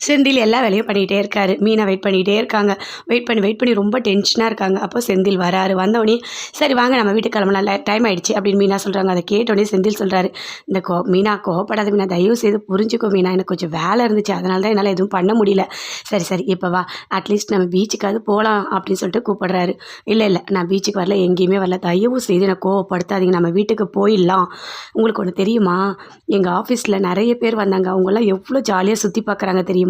செந்தில் எல்லா வேலையும் பண்ணிகிட்டே இருக்காரு. மீனா வெயிட் பண்ணிகிட்டே இருக்காங்க. வெயிட் பண்ணி வெயிட் பண்ணி ரொம்ப டென்ஷனாக இருக்காங்க. அப்போ செந்தில் வராரு. வந்தோடனே சரி வாங்க நம்ம வீட்டுக்கு கிளம்பலாம். டைம் ஆயிடுச்சு. அப்படின்னு மீனா சொல்கிறாங்க அதை கேட்டோடனே செந்தில் சொல்கிறாரு இந்த கோ மீனா கோவப்படாத மீனா. தயவு செய்து புரிஞ்சுக்கோ மீனா. எனக்கு கொஞ்சம் வேலை இருந்துச்சு. அதனால தான் என்னால் எதுவும் பண்ண முடியல. சரி சரி இப்போ வா. அட்லீஸ்ட் நம்ம பீச்சுக்காவது போகலாம் அப்படின்னு சொல்லிட்டு கூப்பிடுறாரு. இல்லை இல்லை. நான் பீச்சுக்கு வரல. எங்கேயுமே வரல. தயவு செய்து எனக்கு கோவப்படுத்தாதீங்க. நம்ம வீட்டுக்கு போயிடலாம். உங்களுக்கு ஒன்று தெரியுமா? எங்கள் ஆஃபீஸில் நிறைய பேர் வந்தாங்க. அவங்களாம் எவ்வளோ ஜாலியாக சுற்றி பார்க்குறாங்க தெரியுமா?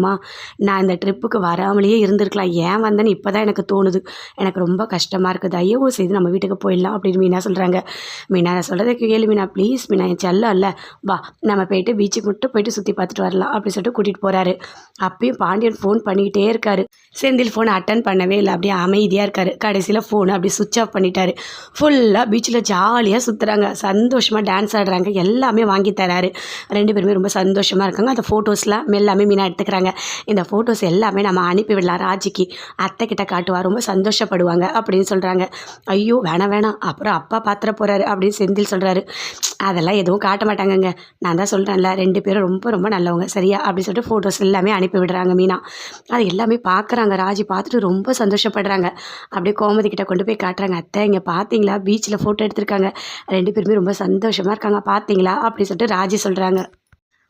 நான் இந்த ட்ரிப்புக்கு வராமலேயே இருந்திருக்கலாம். ஏன் வந்தேன்னு இப்போ தான் எனக்கு தோணுது. எனக்கு ரொம்ப கஷ்டமாக இருக்குது தயவு செய்து நம்ம வீட்டுக்கு போயிடலாம் அப்படின்னு மீனா சொல்கிறாங்க மீனா நான் சொல்கிறத கேளு மீனா. ப்ளீஸ் மீனா என் செல்லம் இல்லை. வா நம்ம போயிட்டு பீச்சுக்கு மட்டும் போயிட்டு சுற்றி பார்த்துட்டு வரலாம் அப்படின்னு சொல்லிட்டு கூட்டிகிட்டு போகிறாரு அப்பயும் பாண்டியன் ஃபோன் பண்ணிக்கிட்டே இருக்காரு. செந்தில் ஃபோனை அட்டன் பண்ணவே இல்லை. அப்படியே அமைதியாக இருக்காரு. கடைசியில் ஃபோனை அப்படியே சுவிச் ஆஃப் பண்ணிட்டாரு. ஃபுல்லாக பீச்சில் ஜாலியாக சுற்றுறாங்க சந்தோஷமாக டான்ஸ் ஆடுறாங்க. எல்லாமே வாங்கி தராரு. ரெண்டு பேருமே ரொம்ப சந்தோஷமாக இருக்காங்க. அந்த ஃபோட்டோஸ்லாம் எல்லாமே மீனா எடுத்துக்கிறாங்க. இந்த ஃபோட்டோஸ் எல்லாமே நம்ம அனுப்பி விடலாம். ராஜிக்கு அத்தை கிட்ட காட்டுவா ரொம்ப சந்தோஷப்படுவாங்க அப்படின்னு சொல்கிறாங்க ஐயோ வேணாம் வேணாம். அப்புறம் அப்பா பாத்திர போகிறாரு அப்படின்னு செந்தில் சொல்கிறாரு அதெல்லாம் எதுவும் காட்ட மாட்டாங்கங்க. நான் தான் சொல்கிறேன்ல ரெண்டு பேரும் ரொம்ப ரொம்ப நல்லவங்க. சரியா? அப்படின்னு சொல்லிட்டு ஃபோட்டோஸ் எல்லாமே அனுப்பி விடுறாங்க மீனா. அது எல்லாமே பார்க்குறாங்க ராஜி பார்த்துட்டு ரொம்ப சந்தோஷப்படுறாங்க. அப்படியே கோமதி கிட்ட கொண்டு போய் காட்டுறாங்க. அத்தை இங்கே பார்த்தீங்களா பீச்சில் ஃபோட்டோ எடுத்திருக்காங்க. ரெண்டு பேருமே ரொம்ப சந்தோஷமாக இருக்காங்க. பார்த்தீங்களா அப்படின்னு சொல்லிட்டு ராஜி சொல்கிறாங்க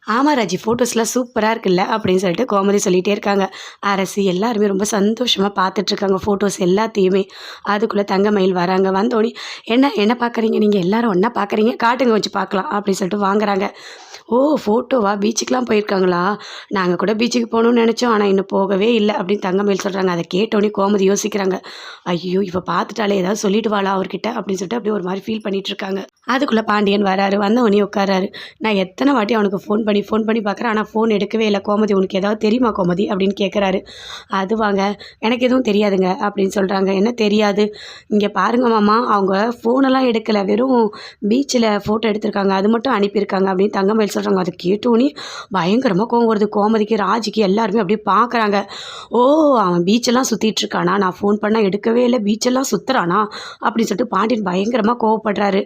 ஆமாம் ராஜி ஃபோட்டோஸ்லாம் சூப்பராக இருக்குல்ல அப்படின்னு சொல்லிட்டு கோமதி சொல்லிகிட்டே இருக்காங்க. அரசி எல்லாருமே ரொம்ப சந்தோஷமாக பார்த்துட்ருக்காங்க ஃபோட்டோஸ் எல்லாத்தையுமே. அதுக்குள்ளே தங்கமயில் வராங்க. வந்தோடனே என்ன என்ன பார்க்குறீங்க? நீங்கள் எல்லாரும் ஒன்றா பார்க்குறீங்க? காட்டுங்க வச்சு பார்க்கலாம் அப்படின்னு சொல்லிட்டு வாங்குறாங்க. ஓ ஃபோட்டோவா பீச்சுக்கெலாம் போயிருக்காங்களா? நாங்கள் கூட பீச்சுக்கு போகணும்னு நினச்சோம் ஆனால் இன்னும் போகவே இல்லை அப்படின்னு தங்கமயில் சொல்கிறாங்க அதை கேட்டோன்னே கோமதி யோசிக்கிறாங்க. ஐயோ இப்போ பார்த்துட்டாலே ஏதாவது சொல்லிட்டு வாளா அவர்கிட்ட அப்படின்னு சொல்லிட்டு அப்படியே ஒரு மாதிரி ஃபீல் பண்ணிட்டு இருக்காங்க. அதுக்குள்ளே பாண்டியன் வராரு வந்தவனே உட்காராரு நான் எத்தனை வாட்டி அவனுக்கு ஃபோன் பண்ணி ஃபோன் பண்ணி பார்க்குறேன் ஆனால் ஃபோன் எடுக்கவே இல்லை. கோமதி உனக்கு ஏதாவது தெரியுமா கோமதி? அப்படின்னு கேட்குறாரு அது வாங்க எனக்கு எதுவும் தெரியாதுங்க அப்படின்னு சொல்கிறாங்க என்ன தெரியாது? இங்கே பாருங்க மாமா அவங்க ஃபோனெல்லாம் எடுக்கலை. வெறும் பீச்சில் ஃபோட்டோ எடுத்திருக்காங்க. அது மட்டும் அனுப்பியிருக்காங்க அப்படின்னு தங்கமயில் சொல்கிறாங்க அதை கேட்டோன்னே பயங்கரமாக கோவம் வருது. கோமதிக்கு ராஜிக்கு எல்லாருமே அப்படியே பார்க்குறாங்க ஓ அவன் பீச்செல்லாம் சுற்றிட்டு இருக்கானா? நான் ஃபோன் பண்ணால் எடுக்கவே இல்லை. பீச்செல்லாம் சுற்றுறானா அப்படின்னு சொல்லிட்டு பாண்டியன் பயங்கரமாக கோவப்படுறாரு.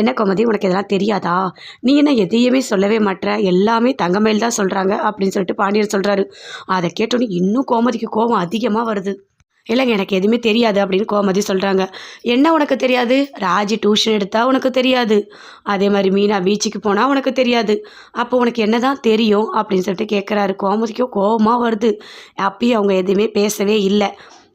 என்ன கோமதி உனக்கு இதெல்லாம் தெரியாதா? நீ என்ன எதையுமே சொல்லவே மாட்ற? எல்லாமே தங்கமேல் தான் சொல்கிறாங்க அப்படின்னு சொல்லிட்டு பாண்டியன் சொல்கிறாரு அதை கேட்டோன்னே இன்னும் கோமதிக்கு கோபம் அதிகமாக வருது. இல்லைங்க எனக்கு எதுவுமே தெரியாது அப்படின்னு கோமதி சொல்கிறாங்க என்ன உனக்கு தெரியாது? ராஜி டியூஷன் எடுத்தால் உனக்கு தெரியாது. அதே மாதிரி மீனா பீச்சுக்கு போனால் உனக்கு தெரியாது. அப்போ உனக்கு என்ன தான் தெரியும் அப்படின்னு சொல்லிட்டு கேட்குறாரு கோமதிக்கும் கோபமாக வருது. அப்பயும் அவங்க எதுவுமே பேசவே இல்லை.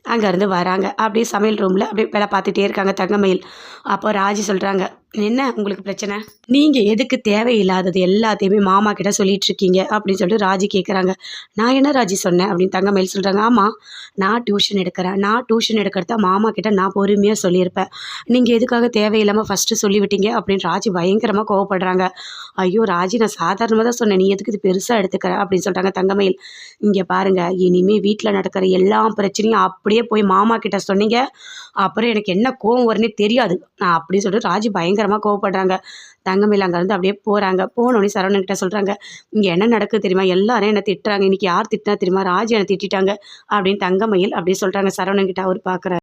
அங்கேருந்து வராங்க. அப்படியே சமையல் ரூமில் அப்படியே வேலை பார்த்துட்டே இருக்காங்க தங்கமயில். அப்போ ராஜி சொல்கிறாங்க என்ன உங்களுக்கு பிரச்சனை? நீங்கள் எதுக்கு தேவையில்லாதது எல்லாத்தையுமே மாமா கிட்ட சொல்லிட்டு இருக்கீங்க அப்படின்னு சொல்லிட்டு ராஜி கேட்குறாங்க நான் என்ன ராஜி சொன்னேன் அப்படின்னு தங்கமயில் சொல்கிறாங்க ஆமாம் நான் டியூஷன் எடுக்கிறேன். நான் டியூஷன் எடுக்கிறத மாமா கிட்ட நான் பொறுமையாக சொல்லியிருப்பேன். நீங்கள் எதுக்காக தேவையில்லாமல் ஃபஸ்ட்டு சொல்லிவிட்டீங்க அப்படின்னு ராஜி பயங்கரமாக கோவப்படுறாங்க. ஐயோ ராஜி நான் சாதாரணமாக தான் சொன்னேன். நீ எதுக்கு இது பெருசாக எடுத்துக்கிற அப்படின்னு சொல்கிறாங்க தங்கமயில் இங்கே பாருங்கள் இனிமேல் வீட்டில் நடக்கிற எல்லா பிரச்சனையும் அப்படியே போய் மாமா கிட்ட சொன்னீங்க. அப்புறம் எனக்கு என்ன கோவம் வரனே தெரியாது. நான் அப்படின்னு சொல்லிட்டு ராஜி பயங்கர பயங்கரமாக கோவப்படுறாங்க. தங்கமயில் அங்கேருந்து அப்படியே போகிறாங்க போனோடனே சரவணன் கிட்ட சொல்கிறாங்க இங்கே என்ன நடக்குது தெரியுமா? எல்லாரும் என்னை திட்டுறாங்க. இன்னைக்கு யார் திட்டினா தெரியுமா? ராஜா என்னை திட்டிட்டாங்க. அப்படின்னு தங்கமயில் அப்படியே சொல்கிறாங்க சரவணன்கிட்ட அவர் பார்க்குறாரு